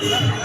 Amin.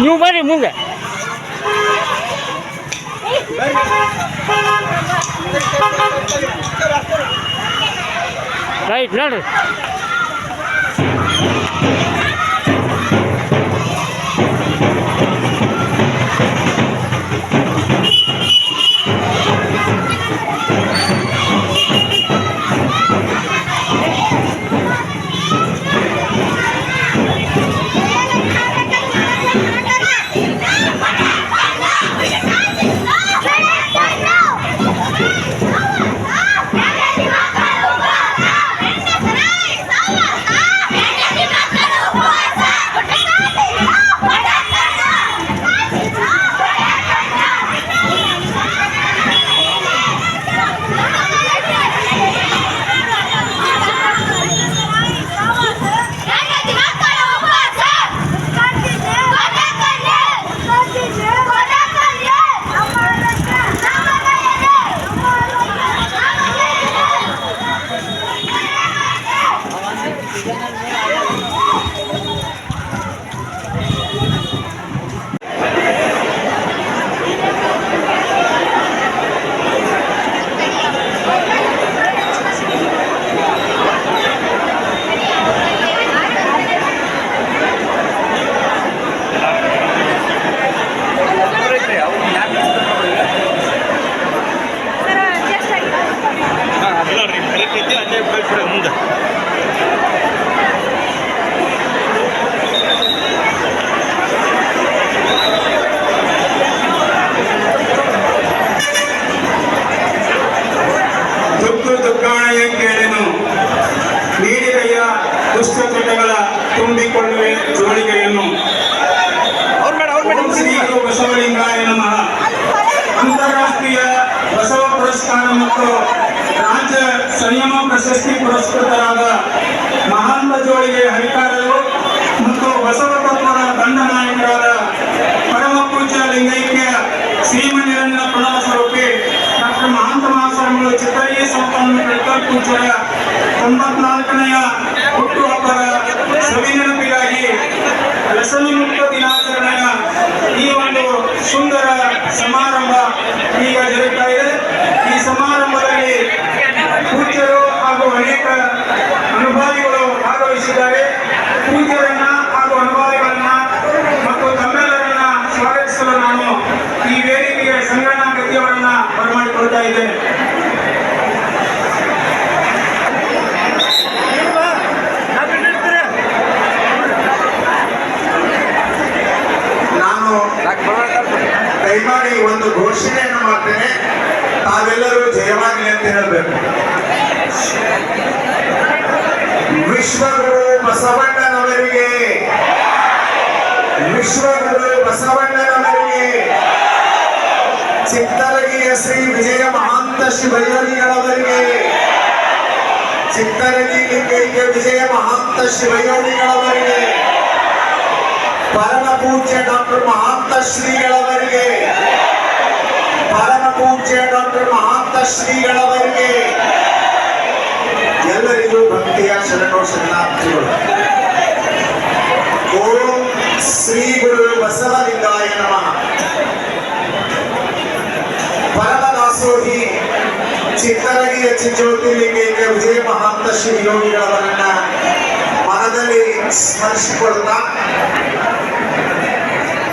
ನೀವು ಬರ್ರಿ ಮುಂದೆ ರೈಟ್ ನೋಡ್ರಿ ಲಿಂಗೈಕ್ಯ ವಿಜಯ ಮಹಾಂತ ಶಿವಯೋಗಿಗಳವರಿಗೆ ಪರಮ ಪೂಜ್ಯ ಡಾಕ್ಟರ್ ಮಹಾಂತ ಶ್ರೀಗಳವರಿಗೆ ಪರಮ ಪೂಜ್ಯ ಡಾಕ್ಟರ್ ಮಹಾಂತ ಶ್ರೀಗಳವರಿಗೆ ಎಲ್ಲರಿಗೂ ಭಕ್ತಿಯ ಶರಣೋ ಶರಣಾರ್ಥಿಗಳು ಓಂ ಶ್ರೀ ಗುರು ಬಸವಲಿಂಗಾಯ ನಮಃ ಪರಮ ದಾಸೋಹಿ ಚಿತ್ತರಗಿಯ ಜ್ಯೋತಿರ್ಲಿಂಗೈಕ್ಯ ವಿಜಯ ಮಹಾಂತ ಶ್ರೀ ಯೋಗಿಗಳವರನ್ನ ಮನದಲ್ಲಿ ಸ್ಮರಿಸಿಕೊಳ್ತಾ.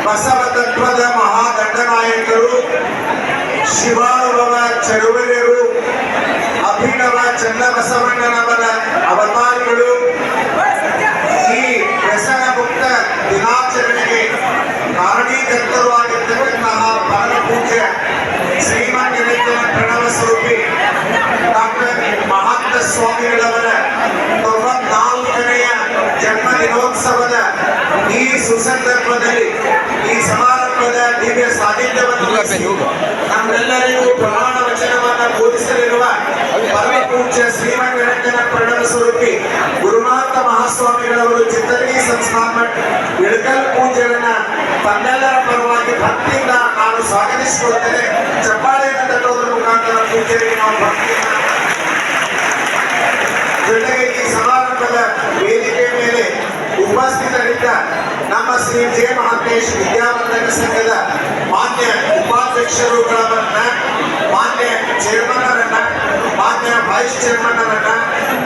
ಬಸವ ತತ್ವದ ಮಹಾದಂಡನಾಯಕರು, ಶಿವಾನುಭವ ಚಳುವಳಿಯರು, ಅಭಿನವ ಚನ್ನಬಸವಣ್ಣನವರ ಅವತಾರಿಗಳು, ಈ ವ್ಯಸನ ಮುಕ್ತ ದಿನಾಚರಣೆಗೆ ಕಾರಣೀಕರ್ತರು ಆಗಿರ್ತಕ್ಕಂತಹ ಬೋಧಿಸಲಿರುವ ಪರಮ ಪೂಜ್ಯ ಶ್ರೀಮಂತನ ಪ್ರಣವ ಸ್ವರೂಪಿ ಗುರುನಾಥ ಮಹಾಸ್ವಾಮಿಗಳವರು ಚಿತ್ತರಿಗಿ ಸಂಸ್ಥಾನ ಇಳಕಲ್ ಪೂಜೆಯನ್ನ ತಮ್ಮೆಲ್ಲರ ಪರವಾಗಿ ಭಕ್ತಿಯಿಂದ ನಾನು ಸ್ವಾಗತಿಸಿಕೊಳ್ಳುತ್ತೇನೆ. ಚಪ್ಪಾಳೆಯನ್ನು ತಟ್ಟೋದ್ರ ಮುಖಾಂತರ ಪೂಜೆಗೆ ನಾವು ಭಕ್ತಿಯಿಂದ ಜೊತೆಗೆ ಈ ಸಮಾರಂಭದ ವೇದಿಕೆ ಮೇಲೆ ಉಪಸ್ಥಿತರಿದ್ದ ನಮ್ಮ ಶ್ರೀ ಜೆ ಮಹಾಂತೇಶ್ ವಿದ್ಯಾವರ್ಧಕ ಸಂಘದ ಮಾನ್ಯ ಉಪಾಧ್ಯಕ್ಷರುಗಳವರನ್ನ ಮಾನ್ಯ ಚೇರ್ಮನ್ ಅವರನ್ನ ಮಾನ್ಯ ವೈಸ್ ಚೇರ್ಮನ್ ಅವರನ್ನ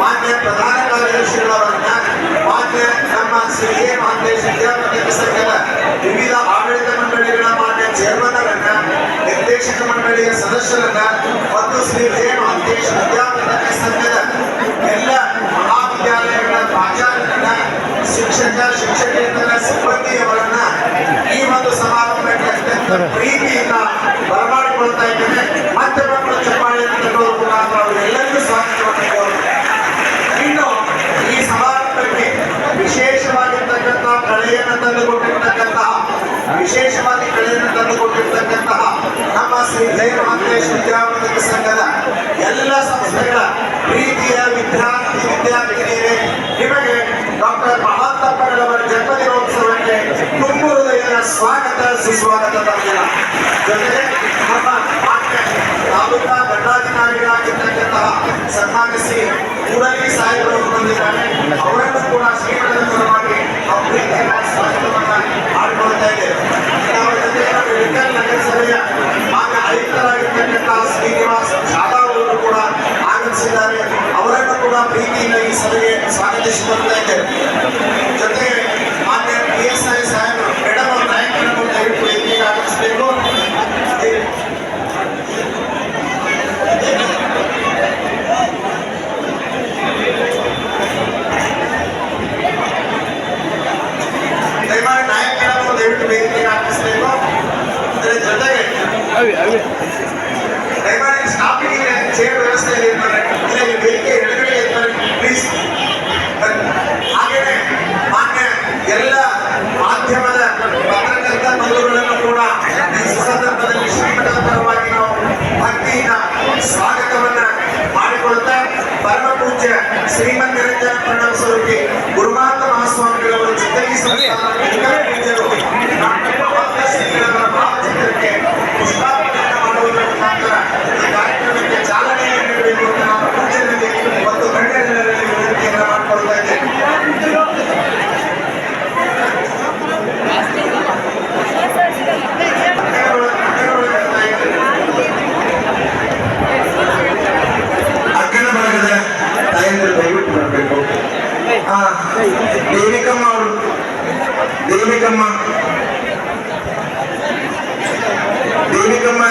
ಮಾನ್ಯ ಪ್ರಧಾನ ಕಾರ್ಯದರ್ಶಿಗಳವರನ್ನ, ಮಾನ್ಯ ನಮ್ಮ ಶ್ರೀ ಜೆ ಮಹಾಂತೇಶ್ ವಿದ್ಯಾವರ್ಧಕ ಸಂಘದ ವಿವಿಧ ಆಡಳಿತ ಮಂಡಳಿಗಳ ಮಾನ್ಯ ಚೇರ್ಮನ್ ಅವರನ್ನ ನಿರ್ದೇಶಕ ಮಂಡಳಿಯ ಸದಸ್ಯರನ್ನ, ಮತ್ತು ಶ್ರೀ ಜೆ ಮಹಾಂತೇಶ್ ವಿದ್ಯಾವರ್ಧಕ ಸಂಘದ ಬರಮಾಡಿಕೊಳ್ತಾ ಇದ್ದೇನೆ. ಮತ್ತೆ ಮಕ್ಕಳು ಚಪ್ಪಾಳೆಯನ್ನು ತಟ್ಟುವ ಮುಖಾಂತರ ಅವರೆಲ್ಲರಿಗೂ ಸ್ವಾಗತವನ್ನು ಕೋರುತ್ತೇನೆ. ಇನ್ನು ಈ ಸಮಾರಂಭಕ್ಕೆ ವಿಶೇಷವಾಗಿರ್ತಕ್ಕಂತಹ ಕಳೆಯನ್ನು ತಂದುಕೊಟ್ಟಿರ್ತಕ್ಕಂತಹ ವಿಶೇಷವಾಗಿ ಕಳೆಯನ್ನು ತಂದುಕೊಟ್ಟಿರ್ತಕ್ಕಂತಹ ನಮ್ಮ ಶ್ರೀ ಜಯ ಮಹಾಂತೇಶ್ ವಿದ್ಯಾವಂತಕ ಸಂಘದ ಎಲ್ಲ ಸಂಸ್ಥೆಗಳ ಪ್ರೀತಿಯ ವಿದ್ಯಾರ್ಥಿ ವಿದ್ಯಾರ್ಥಿನಿಯರೇ ನಿಮಗೆ ಡಾಕ್ಟರ್ ಮಹಾಂತಪ್ಪನವರ ಜನ್ಮದಿನೋತ್ಸವಕ್ಕೆ ತುಂಬು ಹೃದಯದ ಸ್ವಾಗತ ಸುಸ್ವಾಗತ ತಂದಿಲ್ಲ ಜೊತೆಗೆ ನಮ್ಮ ತಾಲೂಕಾ ದಂಡಾಧಿಕಾರಿಗಳಾಗಿರ್ತಕ್ಕಂತಹ ಸನ್ಮಾನ್ಯ ಶ್ರೀ ಕೂಡಲಿ ಸಾಹೇಬರು ಬಂದಿದ್ದಾರೆ. ಅವರನ್ನು ಕೂಡ ಶ್ರೀಮಠದ ಪರವಾಗಿ ಪ್ರೀತಿಯ ಸ್ವಾಗತವನ್ನ ಮಾಡಿಕೊಳ್ತಾ ಇದ್ದೇವೆ. ನಮ್ಮ ಜೊತೆಗೆ ನಮ್ಮ ವಿಠಲ್ ನಗರಸಭೆಯ ಮಾನ್ಯ ಆಯುಕ್ತರಾಗಿರ್ತಕ್ಕಂತಹ ಶ್ರೀನಿವಾಸ್ ಜಾಧವ್ ಅವರು ಕೂಡ ಆಗಮಿಸಿದ್ದಾರೆ. ಅವರನ್ನು ಕೂಡ ಪ್ರೀತಿಯಿಂದ ಈ ಸಭೆಗೆ ಸ್ವಾಗತಿಸಿಕೊಳ್ತಾ ಇದ್ದೇವೆ. ಜೊತೆಗೆ ದಯಮಾಡಿ ಸ್ಟಾಫಿಗೆ ಚೇರ್ ವ್ಯವಸ್ಥೆ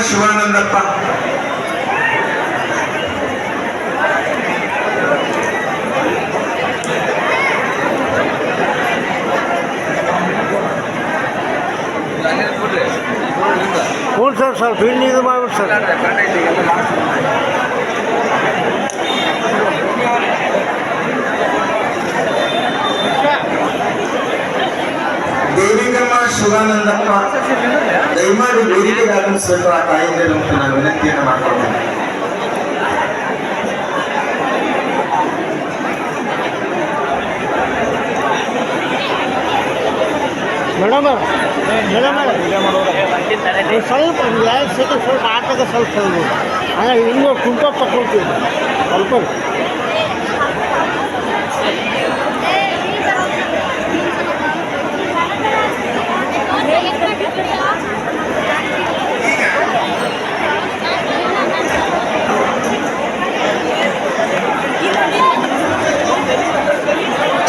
ಶಿವಾನಂದಪ್ಪ ಹ್ಞೂ ಸರ್ ಸ್ವಲ್ಪ ಇಲ್ಲಿ ಇದು ಮಾಡ್ಬಿಟ್ಟು ಸರ್ ಶಿವಾನಂದಪ್ಪ, ದಯಮಾಡಿ ವೇದಿಕೆಗೆ ಆಗಮಿಸಬೇಕು ಆ ನಾನು ವಿನಂತಿಯನ್ನು ಮಾಡ್ಕೊಳ್ತೇನೆ. ಸ್ವಲ್ಪ ಸೆಕೆಂಡ್, ಸ್ವಲ್ಪ ಆಟದ ಸ್ವಲ್ಪ ಅಂದರೆ ಇನ್ನೂ ಕುಂಟ ತಗೊಳ್ತೀವಿ ಸ್ವಲ್ಪ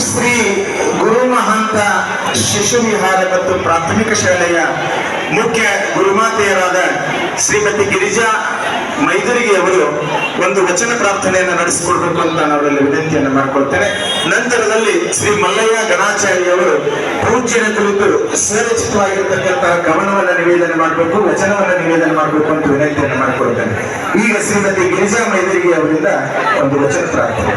ಶ್ರೀ ಗುರು ಮಹಾಂತ ಶಿಶು ವಿಹಾರ ಮತ್ತು ಪ್ರಾಥಮಿಕ ಶಾಲೆಯ ಮುಖ್ಯ ಗುರುಮಾತೆಯರಾದ ಶ್ರೀಮತಿ ಗಿರಿಜಾ ಮೈದುರಿಗೆ ಅವರು ಒಂದು ವಚನ ಪ್ರಾರ್ಥನೆಯನ್ನು ನಡೆಸಿಕೊಡ್ಬೇಕು ಅಂತ ನಾನು ಅವರಲ್ಲಿ ವಿನಂತಿಯನ್ನು ಮಾಡ್ಕೊಳ್ತೇನೆ. ನಂತರದಲ್ಲಿ ಶ್ರೀ ಮಲ್ಲಯ್ಯ ಗಣಾಚಾರ್ಯ ಅವರು ಪೂಜ್ಯನ ಕುರಿತು ಸ್ವರಚಿತವಾಗಿರ್ತಕ್ಕಂತಹ ಗಮನವನ್ನು ನಿವೇದನೆ ಮಾಡಬೇಕು, ವಚನವನ್ನು ನಿವೇದನೆ ಮಾಡಬೇಕು ಅಂತ ವಿನಂತಿಯನ್ನು ಮಾಡ್ಕೊಳ್ತೇನೆ. ಈಗ ಶ್ರೀಮತಿ ಗಿರಿಜಾ ಮೈದುರಿಗೆ ಅವರಿಂದ ಒಂದು ವಚನ ಪ್ರಾರ್ಥನೆ.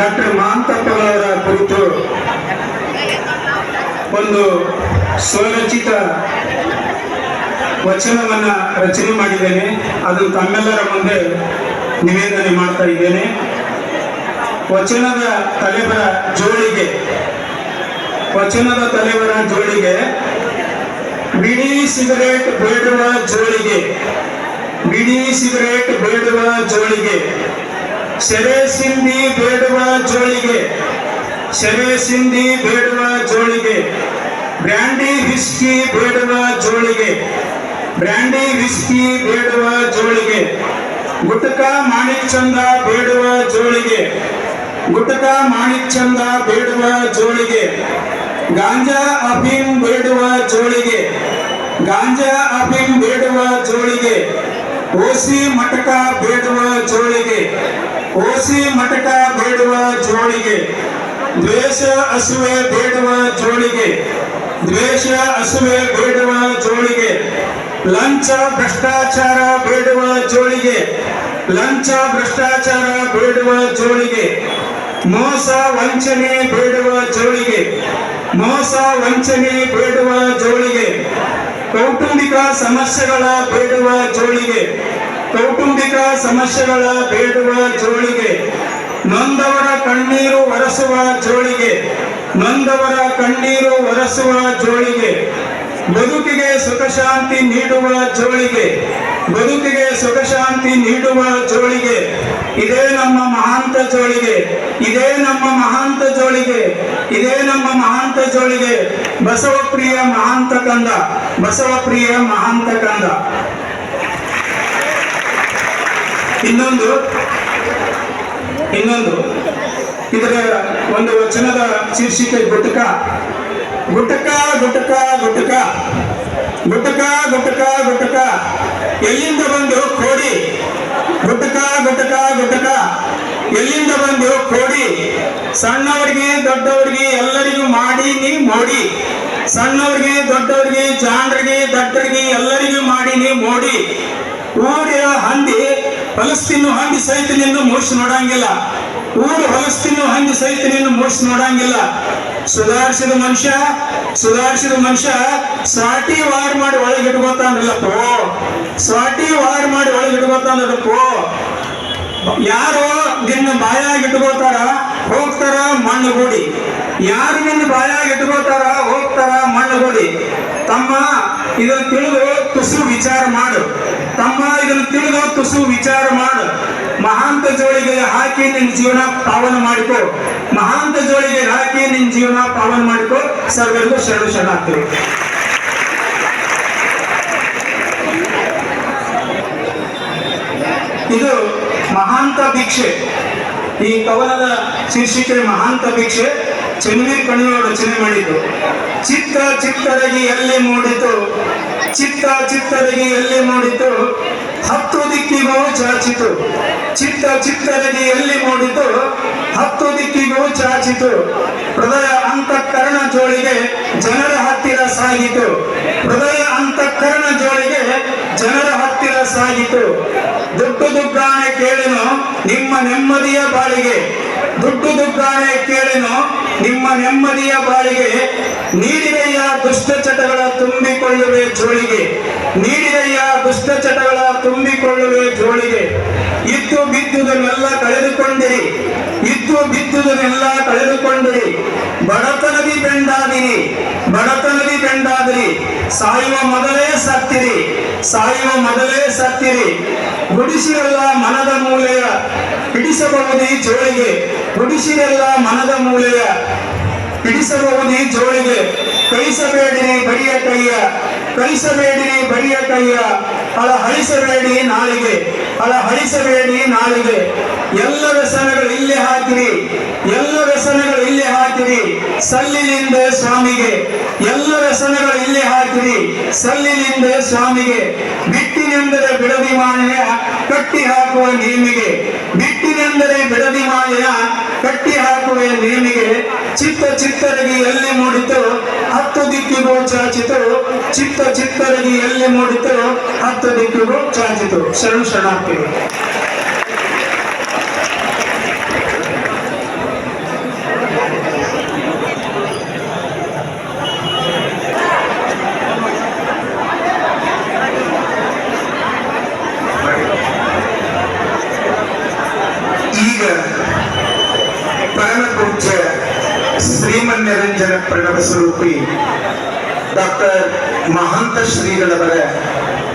ಡಾಕ್ಟರ್ ಮಹಾಂತಪ್ಪಗಳವರ ಕುರಿತು ಒಂದು ಸ್ವರಚಿತ ವಚನವನ್ನ ರಚನೆ ಮಾಡಿದ್ದೇನೆ. ಅದು ತಮ್ಮೆಲ್ಲರ ಮುಂದೆ ನಿವೇದನೆ ಮಾಡ್ತಾ ಇದ್ದೇನೆ. ವಚನದ ತಲೆಬರ ಜೋಳಿಗೆ ವಚನದ ತಲೆಬರ ಜೋಳಿಗೆ ಬಿಡಿ ಸಿಗರೇಟ್ ಬೇಡುವ ಜೋಳಿಗೆ ಬಿಡಿ ಸಿಗರೇಟ್ ಬೇಡುವ ಜೋಳಿಗೆ ಸೆರೆ ಸಿಂಧಿ ಬೇಡುವ ಜೋಳಿಗೆ, ಸೆರೆ ಸಿಂಧಿ ಬೇಡುವ ಜೋಳಿಗೆ, ಬ್ರ್ಯಾಂಡಿ ವಿಸ್ಕಿ ಬೇಡುವ ಜೋಳಿಗೆ, ಬ್ರ್ಯಾಂಡಿ ವಿಸ್ಕಿ ಬೇಡುವ ಜೋಳಿಗೆ, ಗುಟಕ ಮಾಣಿಕ್ ಚಂದ ಬೇಡುವ ಜೋಳಿಗೆ, ಗುಟಕ ಮಾಣಿಕ್ ಚಂದ ಬೇಡುವ ಜೋಳಿಗೆ, ಗಾಂಜಾ ಅಫೀಮ್ ಬೇಡುವ ಜೋಳಿಗೆ, ಗಾಂಜಾ ಅಫೀಮ್ ಬೇಡುವ ಜೋಳಿಗೆ, ಓಸಿ ಮಟಕ ಬೇಡುವ ಜೋಳಿಗೆ ಓಸಿ ಮಟಕ ಬೇಡುವ ಜೋಳಿಗೆ, ದ್ವೇಷ ಅಸುವೆ ಬೇಡುವ ಜೋಳಿಗೆ, ದ್ವೇಷ ಅಸುವೆ ಬೇಡುವ ಜೋಳಿಗೆ, ಲಂಚ ಭ್ರಷ್ಟಾಚಾರ ಬೇಡುವ ಜೋಳಿಗೆ, ಲಂಚ ಭ್ರಷ್ಟಾಚಾರ ಬೇಡುವ ಜೋಳಿಗೆ, ಮೋಸ ವಂಚನೆ ಬೇಡುವ ಜೋಳಿಗೆ, ಮೋಸ ವಂಚನೆ ಬೇಡುವ ಜೋಳಿಗೆ, ಕೌಟುಂಬಿಕ ಸಮಸ್ಯೆಗಳ ಬೇಡುವ ಜೋಳಿಗೆ ಕೌಟುಂಬಿಕ ಸಮಸ್ಯೆಗಳ ಬೇಡುವ ಜೋಳಿಗೆ, ನೊಂದವರ ಕಣ್ಣೀರು ಒರೆಸುವ ಜೋಳಿಗೆ, ನೊಂದವರ ಕಣ್ಣೀರು ಒರೆಸುವ ಜೋಳಿಗೆ, ಬದುಕಿಗೆ ಸುಖ ಶಾಂತಿ ನೀಡುವ ಜೋಳಿಗೆ, ಬದುಕಿಗೆ ಸುಖ ಶಾಂತಿ ನೀಡುವ ಜೋಳಿಗೆ, ಇದೇ ನಮ್ಮ ಮಹಾಂತ ಜೋಳಿಗೆ, ಇದೇ ನಮ್ಮ ಮಹಾಂತ ಜೋಳಿಗೆ, ಇದೇ ನಮ್ಮ ಮಹಾಂತ ಜೋಳಿಗೆ ಬಸವಪ್ರಿಯ ಮಹಾಂತ ಕಂದ ಬಸವಪ್ರಿಯ ಮಹಾಂತ ಕಂದ. ಇನ್ನೊಂದು ಇನ್ನೊಂದು. ಇದರ ಒಂದು ವಚನದ ಶೀರ್ಷಿಕೆ ಗುಟಕ. ಗುಟಕ ಗುಟಕ ಗುಟಕ. ಗುಟಕ ಗುಟಕ ಗುಟಕ. ಎಲ್ಲಿಂದ ಬಂದು ಕೋಡಿ? ಗುಟಕ ಗುಟಕ ಗುಟಕ. ಎಲ್ಲಿಂದ ಬಂದು ಕೋಡಿ? ಸಣ್ಣವರಿಗೆ, ದೊಡ್ಡವರಿಗೆ ಎಲ್ಲರಿಗೂ ಮಾಡಿ, ನೀ ಮೋಡಿ. ಸಣ್ಣವರಿಗೆ, ದೊಡ್ಡವರಿಗೆ, ಜಾಣರಿಗೆ ದಟ್ಟರಿಗೆ ಎಲ್ಲರಿಗೂ ಮಾಡಿ, ನೀ ಮೋಡಿ. ಊರಿನ ಹಂದಿ ಹೊಲಸ್ತಿನ್ನು ಹಂಗೆ ಸಹಿತ ನಿಂದು ಮೋಸ ನೋಡಂಗಿಲ್ಲ. ಊರು ಹೊಲಸ್ತಿನ್ನು ಹಂಗೆ ಸಹಿತ ನಿಂದು ಮೋಸ ನೋಡಂಗಿಲ್ಲ. ಸುಧಾರಿಸಿದ ಮನುಷ್ಯ ಸುಧಾರಿಸಿದ ಮನುಷ್ಯ ಸಾಟಿ ವಾರ್ ಮಾಡಿ ಒಳಗೆ ಪೋ ಸಾಟಿ ವಾರ್ ಮಾಡಿ ಒಳಗೆ ಇಟ್ಕೋತಾನಲ್ಲಪ್ಪೋ ಯಾರು ನಿನ್ನ ಬಾಯಾಗಿ ಇಟ್ಕೋತಾರ ಹೋಗ್ತಾರ, ಮಣ್ಣು ಗುಡಿ. ಯಾರು ನಿನ್ನ ಬಾಯಾಗ ಇಟ್ಕೋತಾರ ಹೋಗ್ತಾರ, ಮಣ್ಣು ಗುಡಿ. ತಮ್ಮ, ಇದನ್ನು ತಿಳಿದು ತುಸು ವಿಚಾರ ಮಾಡು. ತಮ್ಮ, ಇದನ್ನು ತಿಳಿದು ತುಸು ವಿಚಾರ ಮಾಡು. ಮಹಾಂತ ಜೋಳಿಗೆ ಹಾಕಿ ನಿನ್ನ ಜೀವನ ಪಾವನ ಮಾಡಿಕೊ. ಮಹಾಂತ ಜೋಳಿಗೆ ಹಾಕಿ ನಿನ್ನ ಜೀವನ ಪಾವನ ಮಾಡಿಕೊ. ಸರ್ವರಿಗೂ ಶರಣ ಶರಣಾಗ್ತೀವಿ ಇದು ಮಹಾಂತ ಭಿಕ್ಷೆ. ಈ ಕವನದ ಶೀರ್ಷಿಕೆ ಮಹಾಂತ ಭಿಕ್ಷೆ ಚೆನ್ನೀರ್ ಕಣ್ಣು ರಚನೆ ಮಾಡಿದ್ದು. ಚಿತ್ತ ಚಿತ್ತರಗಿ ಎಲ್ಲಿ ಮೂಡಿತು? ಚಿತ್ತ ಚಿತ್ತರಗಿ ಎಲ್ಲಿ ಮೂಡಿತು? ಹತ್ತು ದಿಕ್ಕಿಗೂ ಚಾಚಿತು. ಚಿತ್ತ ಚಿತ್ತರಗಿ ಎಲ್ಲಿ ಮೂಡಿತು? ಹತ್ತು ದಿಕ್ಕಿಗೂ ಚಾಚಿತು. ಹೃದಯ ಅಂತಃಕರಣ ಜೋಳಿಗೆ ಜನರ ಹತ್ತಿರ ಸಾಗಿತು. ಹೃದಯ ಅಂತಃಕರಣ ಜೋಳಿಗೆ ಜನರ ಹತ್ತಿರ ಸಾಗಿತು. ದುಡ್ಡು ದುಗ್ಗಾಣೆ ಕೇಳಿನು ನಿಮ್ಮ ನೆಮ್ಮದಿಯ ಬಾಳಿಗೆ. ದುಡ್ಡು ದುಗ್ಗಾಣೆ ಕೇಳಿನು ನಿಮ್ಮ ನೆಮ್ಮದಿಯ ಬಾಳಿಗೆ. ನೀಡಿದೆಯ ದುಷ್ಟ ಚಟಗಳ ತುಂಬಿಕೊಳ್ಳುವೆ ಜೋಳಿಗೆ. ನೀಡಿದೆಯ ದುಷ್ಟ ಚಟಗಳ ತುಂಬಿಕೊಳ್ಳುವೆ ಜೋಳಿಗೆ. ಇದ್ದು ಬಿದ್ದುದನ್ನೆಲ್ಲ ಕಳೆದುಕೊಂಡಿರಿ. ಇದ್ದು ಬಿದ್ದುದನ್ನೆಲ್ಲ ಕಳೆದುಕೊಂಡಿರಿ. ಬಡತನದಿ ಬೆಂಡಾದಿರಿ. ಬಡತನದಿ ಬೆಂಡಾದಿರಿ. ಸಾಯುವ ಮೊದಲೇ ಸತ್ತಿರಿ. ಸಾಯುವ ಮೊದಲೇ ಸತ್ತಿರಿ. ಗುಡಿಸಿರಲ್ಲ ಮನದ ಮೂಲೆಯ. ಹಿಡಿಸಬಹುದಿ ಜೋಳಿಗೆ. ಗುಡಿಸಿರಲ್ಲ ಮನದ ಮೂಲೆಯ. ಹಿಡಿಸಬಹುದಿ ಜೋಳಿಗೆ. ಕೈಸಬೇಡಿರಿ ಬರಿಯ ಕೈಯ. ಕೈಸಬೇಡಿರಿ ಬರಿಯ ಕೈಯ. ಅಳ ಹಳಿಸಬೇಡಿ ನಾಳಿಗೆ ಅಳ ಹರಿಸಬೇಡಿ, ನಾಳಿಗೆ. ಎಲ್ಲ ವ್ಯಸನಗಳು ಇಲ್ಲೇ ಹಾಕಿರಿ. ಎಲ್ಲ ವ್ಯಸನಗಳು ಇಲ್ಲೇ ಹಾಕಿರಿ. ಸಲ್ಲಿನಿಂದ ಸ್ವಾಮಿಗೆ. ಎಲ್ಲ ವ್ಯಸನಗಳು ಇಲ್ಲೇ ಹಾಕಿರಿ. ಸಲ್ಲಿನಿಂದ ಸ್ವಾಮಿಗೆ. ಬಿಟ್ಟಿನೆಂದರೆ ಬಿಡದಿ ಮಾನೆಯ ಕಟ್ಟಿ ಹಾಕುವ ನೀಮಿಗೆ ಬಿಟ್ಟಿನೆಂದರೆ ಬಿಡದಿ ಮಾನೆಯ ಕಟ್ಟಿ ಹಾಕುವೆ ನೀಲಿಗೆ ಚಿತ್ತ ಚಿತ್ತರಿಗೆ ಎಲ್ಲಿ ಮೂಡಿತು ಹತ್ತು ದಿಕ್ಕಿಗೂ ಚಾಚಿತು ಚಿತ್ತ ಚಿತ್ತರಿಗೆ ಎಲ್ಲಿ ಮೂಡಿತು ಹತ್ತು ದಿಕ್ಕಿಗೂ ಚಾಚಿತು ಶರಣ ಶರಣಾರ್ಥಿಗಳು ಪೂಜ್ಯ ಶ್ರೀಮನ್ ನಿರಂಜನ ಪ್ರಣವ ಸ್ವರೂಪಿ ಡಾಕ್ಟರ್ ಮಹಾಂತ ಶ್ರೀಗಳವರ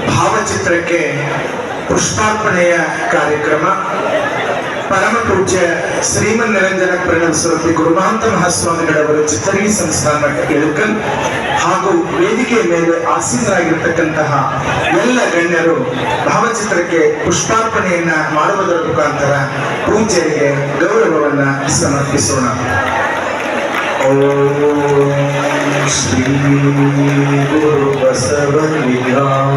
ಭಾವಚಿತ್ರಕ್ಕೆ ಪುಷ್ಪಾರ್ಪಣೆಯ ಕಾರ್ಯಕ್ರಮ, ಪರಮ ಪೂಜ್ಯ ಶ್ರೀಮನ್ ನಿರಂಜನ ಪ್ರಣವ ಸ್ವರೂಪಿ ಗುರುಮಾಂತ ಮಹಾಸ್ವಾಮಿಗಳವರು ಚಿತ್ತರಿಗಿ ಸಂಸ್ಥಾನ ಎಳುಕನ್ ಹಾಗೂ ವೇದಿಕೆಯ ಮೇಲೆ ಆಸೀನರಾಗಿರ್ತಕ್ಕಂತಹ ಎಲ್ಲ ಗಣ್ಯರು ಭಾವಚಿತ್ರಕ್ಕೆ ಪುಷ್ಪಾರ್ಪಣೆಯನ್ನ ಮಾಡುವುದರ ಮುಖಾಂತರ ಪೂಜೆಗೆ ಗೌರವವನ್ನ ಸಮರ್ಪಿಸೋಣ. ಓಂ ಶ್ರೀ ಗುರು ಬಸವಲಿಂಗಾಯ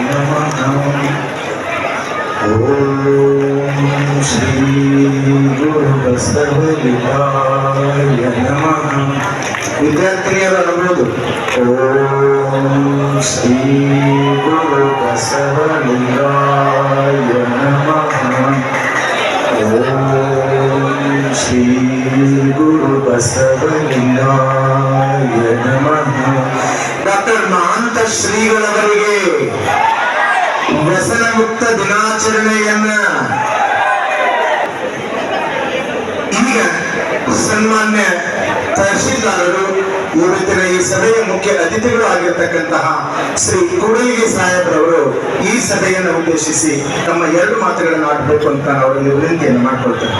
ನಮಃ ಓಂ ಶ್ರೀ ಗುರು ಬಸವಲಿಂಗಾಯ ನಮಃ ವಿದ್ಯಾರ್ಥಿನಿಯರು ಅನ್ಬೋದು ಓಂ ಶ್ರೀ ಗುರು ಬಸವಲಿಂಗಾಯ ಡಾಕ್ಟರ್ ಮಹಾಂತ ಶ್ರೀಗಳವರಿಗೆ ವ್ಯಸನ ಮುಕ್ತ ದಿನಾಚರಣೆಯನ್ನ ಈಗ ಸನ್ಮಾನ್ಯ ತಹಶೀಲ್ದಾರರು ಇವತ್ತಿನ ಈ ಸಭೆಯ ಮುಖ್ಯ ಅತಿಥಿಗಳು ಆಗಿರ್ತಕ್ಕಂತಹ ಶ್ರೀ ಕೂಡಲಿಗೆ ಸಾಹೇಬ್ರವರು ಈ ಸಭೆಯನ್ನು ಉದ್ದೇಶಿಸಿ ತಮ್ಮ ಎರಡು ಮಾತುಗಳನ್ನು ಆಡಬೇಕು ಅಂತ ಅವರಲ್ಲಿ ವಿನಂತಿಯನ್ನು ಮಾಡಿಕೊಳ್ತಾರೆ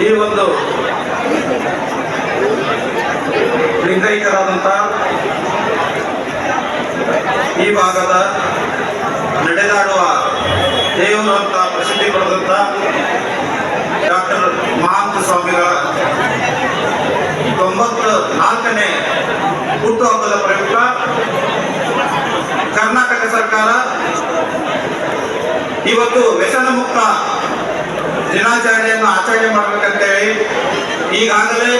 ಈ ಒಂದು ಲಿಂಗೈಕ್ಯರಾದಂಥ ಈ ಭಾಗದ ನಡೆದಾಡುವ ದೇವರು ಅಂತ ಪ್ರಸಿದ್ಧಿ ಪಡೆದಂಥ ಡಾಕ್ಟರ್ ಮಹಾಂತ ಸ್ವಾಮಿಗಳ ತೊಂಬತ್ತು ನಾಲ್ಕನೇ ಹುಟ್ಟುಹಬ್ಬದ ಪ್ರಯುಕ್ತ ಕರ್ನಾಟಕ ಸರ್ಕಾರ ಇವತ್ತು ವ್ಯಸನ ಮುಕ್ತ ದಿನಾಚರಣೆಯನ್ನು ಆಚರಣೆ ಮಾಡಬೇಕಂತೇಳಿ ಈಗಾಗಲೇ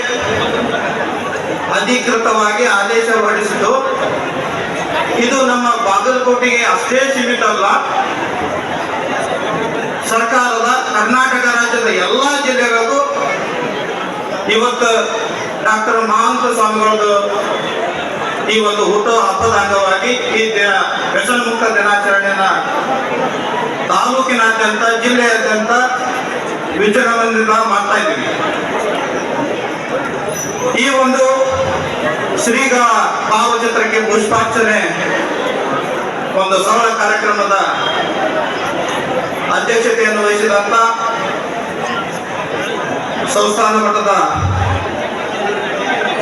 ಅಧಿಕೃತವಾಗಿ ಆದೇಶ ಹೊರಡಿಸಿದ್ದು. ಇದು ನಮ್ಮ ಬಾಗಲಕೋಟೆಗೆ ಅಷ್ಟೇ ಸೀಮಿತ ಅಲ್ಲ. ಸರ್ಕಾರದ ಕರ್ನಾಟಕ ರಾಜ್ಯದ ಎಲ್ಲ ಜಿಲ್ಲೆಗಳಿಗೂ ಇವತ್ತು ಡಾಕ್ಟರ್ ಮಹಾಂತ ಸ್ವಾಮಿಗಳದ್ದು ಈ ಒಂದು ಹುಟ್ಟು ಹಬ್ಬದ ಅಂಗವಾಗಿ ಈ ದಿನ ವ್ಯಸನ ಮುಕ್ತ ದಿನಾಚರಣೆಯನ್ನ ತಾಲೂಕಿನಾದ್ಯಂತ, ಜಿಲ್ಲೆಯಾದ್ಯಂತ ವಿಜೃಂಭಣೆಯಿಂದ ಮಾಡ್ತಾ ಇದ್ದೀವಿ. ಈ ಒಂದು ಶ್ರೀಗಳ ಭಾವಚಿತ್ರಕ್ಕೆ ಪುಷ್ಪಾರ್ಚನೆ ಒಂದು ಸರಳ ಕಾರ್ಯಕ್ರಮದ ಅಧ್ಯಕ್ಷತೆಯನ್ನು ವಹಿಸಿದಂತ ಸಂಸ್ಥಾನ ಮಠದ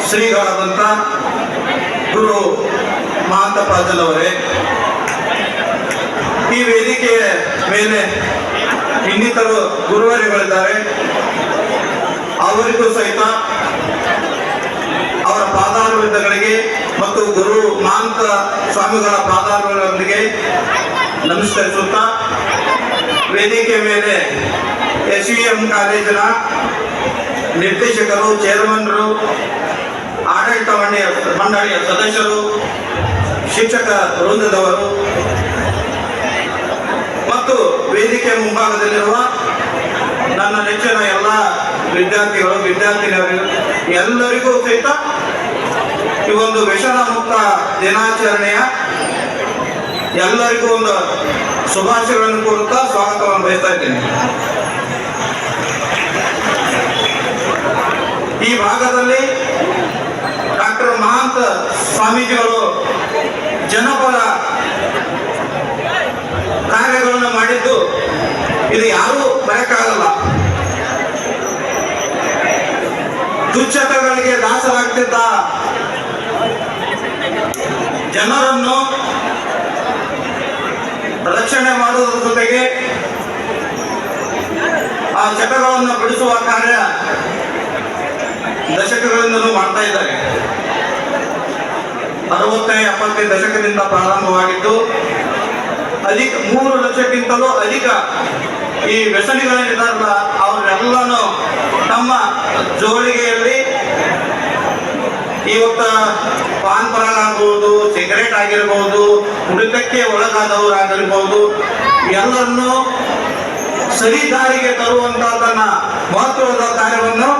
ಶ್ರೀಗಳಾದಂಥ ಗುರು ಮಹಾಂತ ಪಾಜಲ್ ಅವರೇ, ಈ ವೇದಿಕೆಯ ಮೇಲೆ ಇನ್ನಿತರು ಗುರುವರಿಗಳಿದ್ದಾರೆ. ಅವರಿಗೂ ಸಹಿತ ಅವರ ಪಾದಾರವಿಂದಗಳಿಗೆ ಮತ್ತು ಗುರು ಮಾಂತ ಸ್ವಾಮಿಗಳ ಪಾದಾರವಿಂದಗಳಿಗೆ ನಮಸ್ಕರಿಸುತ್ತಾ, ವೇದಿಕೆ ಮೇಲೆ ಎಸ್ ವಿ ಎಂ ಕಾಲೇಜಿನ ನಿರ್ದೇಶಕರು, ಚೇರ್ಮನ್ರು, ಆಡಳಿತ ಮಂಡಳಿಯ ಮಂಡಳಿಯ ಸದಸ್ಯರು, ಶಿಕ್ಷಕ ವೃಂದದವರು ವೇದಿಕೆ ಮುಂಭಾಗದಲ್ಲಿರುವ ನನ್ನ ನೆಚ್ಚಿನ ಎಲ್ಲ ವಿದ್ಯಾರ್ಥಿಗಳು, ವಿದ್ಯಾರ್ಥಿನಿಯರು, ಎಲ್ಲರಿಗೂ ಸಹಿತ ಈ ಒಂದು ವ್ಯಸನ ಮುಕ್ತ ದಿನಾಚರಣೆಯ ಎಲ್ಲರಿಗೂ ಒಂದು ಶುಭಾಶಯಗಳನ್ನು ಕೋರುತ್ತಾ ಸ್ವಾಗತವನ್ನು ಬಯಸ್ತಾ ಇದ್ದೇನೆ. ಈ ಭಾಗದಲ್ಲಿ ಡಾಕ್ಟರ್ ಮಹಾಂತ ಸ್ವಾಮೀಜಿಗಳು ಜನಪರ ಕಾರ್ಯಗಳನ್ನು ಮಾಡಿದ್ದು ಇದು ಯಾರು ಬರಕ್ಕಾಗಲ್ಲ. ದುಶ್ಚಟಗಳಿಗೆ ದಾಸರಾಗ್ತಿದ್ದ ಜನರನ್ನು ರಕ್ಷಣೆ ಮಾಡುವುದರ ಜೊತೆಗೆ ಆ ಚಟಗಳನ್ನು ಬಿಡಿಸುವ ಕಾರ್ಯ ದಶಕಗಳಿಂದಲೂ ಮಾಡ್ತಾ ಇದ್ದಾರೆ. ಅರವತ್ತನೇ ಎಪ್ಪತ್ತನೇ ದಶಕದಿಂದ ಪ್ರಾರಂಭವಾಗಿದ್ದು ಅಧಿಕ ಮೂರು ಲಕ್ಷಕ್ಕಿಂತಲೂ ಅಧಿಕ ಈ ವ್ಯಸನಿಗಳೇನಿದ್ದಾರಲ್ಲ ಅವರೆಲ್ಲನೂ ತಮ್ಮ ಜೋಳಿಗೆಯಲ್ಲಿ ಇವತ್ತ ಪಾನ್ ಆಗ್ಬೋದು, ಸಿಗರೇಟ್ ಆಗಿರ್ಬೋದು ಕುಡಿತಕ್ಕೆ ಒಳಗಾದವರಾಗಿರ್ಬೋದು, ಎಲ್ಲರನ್ನೂ ಸರಿದಾರಿಗೆ ದಾರಿಗೆ ತರುವಂತಹದನ್ನ ಮಹತ್ವದ ಕಾರ್ಯವನ್ನು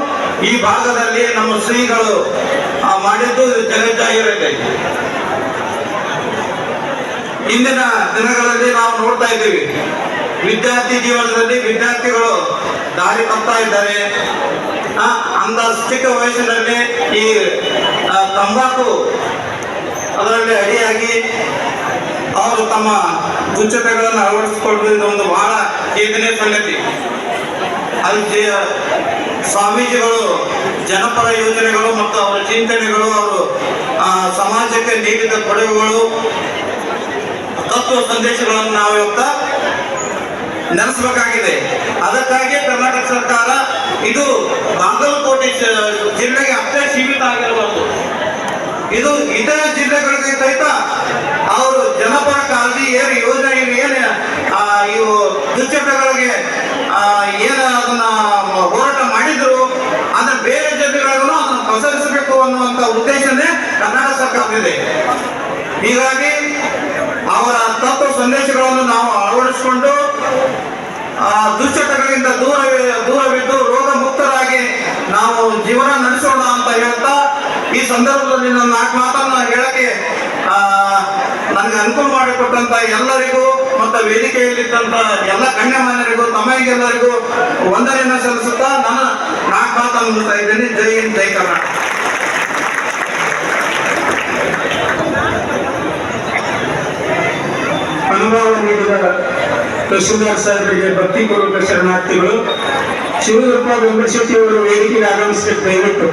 ಈ ಭಾಗದಲ್ಲಿ ನಮ್ಮ ಶ್ರೀಗಳು ಮಾಡಿದ್ದು ಜಗಜ್ಜಾಹಿರತೆ ಇಂದಿನ ದಿನಗಳಲ್ಲಿ ನಾವು ನೋಡ್ತಾ ಇದ್ದೀವಿ. ವಿದ್ಯಾರ್ಥಿ ಜೀವನದಲ್ಲಿ ವಿದ್ಯಾರ್ಥಿಗಳು ದಾರಿ ತಪ್ತಾ ಇದ್ದಾರೆ. ಅಂದ ಚಿಕ್ಕ ವಯಸ್ಸಿನಲ್ಲಿ ಈ ತಂಬಾಕು ಅದರಲ್ಲಿ ಅಡಿಯಾಗಿ ಅವರು ತಮ್ಮ ದುಶ್ಚಟಗಳನ್ನು ಅಳವಡಿಸಿಕೊಳ್ಳುವುದು ಒಂದು ಬಹಳ ಚೇತನೆ ಸಂಗತಿ. ಅಲ್ಲಿ ಸ್ವಾಮೀಜಿಗಳು ಜನಪರ ಯೋಜನೆಗಳು ಮತ್ತು ಅವರ ಚಿಂತನೆಗಳು, ಅವರು ಸಮಾಜಕ್ಕೆ ನೀಡಿದ ಕೊಡುಗೆಗಳು ತತ್ವ ಸಂದೇಶಗಳನ್ನು ನಾವು ಇವತ್ತ ನೆನೆಸಬೇಕಾಗಿದೆ ಅದಕ್ಕಾಗಿ ಕರ್ನಾಟಕ ಸರ್ಕಾರ ಇದು ಬಾಗಲಕೋಟೆ ಜಿಲ್ಲೆಗೆ ಅಷ್ಟೇ ಸೀಮಿತ ಆಗಿರಬಾರದು. ಇದು ಇತರ ಜಿಲ್ಲೆಗಳಿಗೆ ಸಹಿತ ಅವರು ಜನಪರ ಕಾಳಜಿ ಏನು ಯೋಜನೆ ಏನು ಇವು ದುಶ್ಚಟಗಳಿಗೆ ಏನು ಅದನ್ನ ಹೋರಾಟ ಮಾಡಿದ್ರು ಅದನ್ನ ಬೇರೆ ಜಿಲ್ಲೆಗಳಿಗೂ ಅದನ್ನು ಪ್ರಸರಿಸಬೇಕು ಅನ್ನುವಂಥ ಉದ್ದೇಶನೇ ಕರ್ನಾಟಕ ಸರ್ಕಾರದಿದೆ ಹೀಗಾಗಿ ಅವರ ತತ್ವ ಸಂದೇಶಗಳನ್ನು ನಾವು ಅಳವಡಿಸಿಕೊಂಡು ಆ ದುಶ್ಚಟಗಳಿಂದ ದೂರ ದೂರವಿದ್ದು ರೋಗ ಮುಕ್ತರಾಗಿ ನಾವು ಜೀವನ ನಡೆಸೋಣ ಅಂತ ಹೇಳ್ತಾ ಈ ಸಂದರ್ಭದಲ್ಲಿ ನನ್ನ ನಾಲ್ಕು ಮಾತನ್ನ ಹೇಳಕ್ಕೆ ಆ, ನನಗೆ ಅನುಕೂಲ ಮಾಡಿಕೊಟ್ಟಂತ ಎಲ್ಲರಿಗೂ ಮತ್ತು ವೇದಿಕೆಯಲ್ಲಿದ್ದಂತ ಎಲ್ಲ ಗಣ್ಯಮಾನ್ಯರಿಗೂ ತಮಗೆಲ್ಲರಿಗೂ ವಂದನೆಯನ್ನು ಸಲ್ಲಿಸುತ್ತಾ ನನ್ನ ನಾಲ್ಕು ಮಾತನ್ನು ಇದ್ದೇನೆ. ಜೈ ಹಿಂದ್ ಜೈ ಕರ್ನಾಟಕ. ಅನುಭವ ನೀಡಿದ ತಹಶೀಲ್ದಾರ್ ಸಾಹೇಬರಿಗೆ ಭಕ್ತಿಪೂರ್ವಕ ಶರಣಾರ್ಥಿಗಳು ಶಿವದಪ್ಪ ಬೆಂಬಶೆಟ್ಟಿ ಅವರು ವೇದಿಕೆಗೆ ಆಗಮಿಸಬೇಕು ದಯವಿಟ್ಟು.